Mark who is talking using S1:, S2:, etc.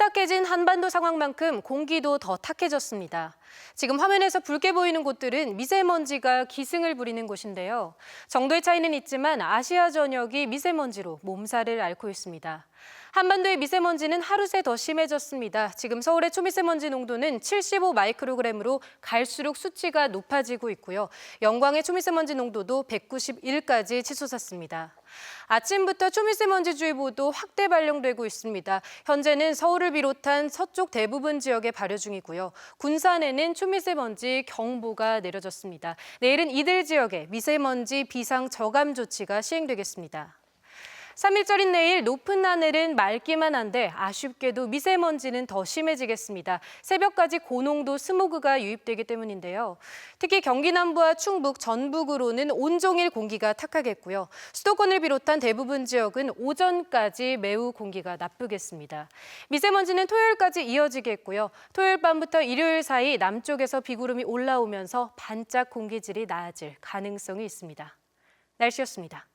S1: 탁해진 한반도 상황만큼 공기도 더 탁해졌습니다. 지금 화면에서 붉게 보이는 곳들은 미세먼지가 기승을 부리는 곳인데요. 정도의 차이는 있지만 아시아 전역이 미세먼지로 몸살을 앓고 있습니다. 한반도의 미세먼지는 하루 새 더 심해졌습니다. 지금 서울의 초미세먼지 농도는 75 마이크로그램으로 갈수록 수치가 높아지고 있고요. 영광의 초미세먼지 농도도 191까지 치솟았습니다. 아침부터 초미세먼지주의보도 확대 발령되고 있습니다. 현재는 서울을 비롯한 서쪽 대부분 지역에 발효 중이고요. 군산에 는 초미세먼지 경보가 내려졌습니다. 내일은 이들 지역에 미세먼지 비상 저감 조치가 시행되겠습니다. 3일절인 내일 높은 하늘은 맑기만 한데 아쉽게도 미세먼지는 더 심해지겠습니다. 새벽까지 고농도 스모그가 유입되기 때문인데요. 특히 경기 남부와 충북, 전북으로는 온종일 공기가 탁하겠고요. 수도권을 비롯한 대부분 지역은 오전까지 매우 공기가 나쁘겠습니다. 미세먼지는 토요일까지 이어지겠고요. 토요일 밤부터 일요일 사이 남쪽에서 비구름이 올라오면서 반짝 공기질이 나아질 가능성이 있습니다. 날씨였습니다.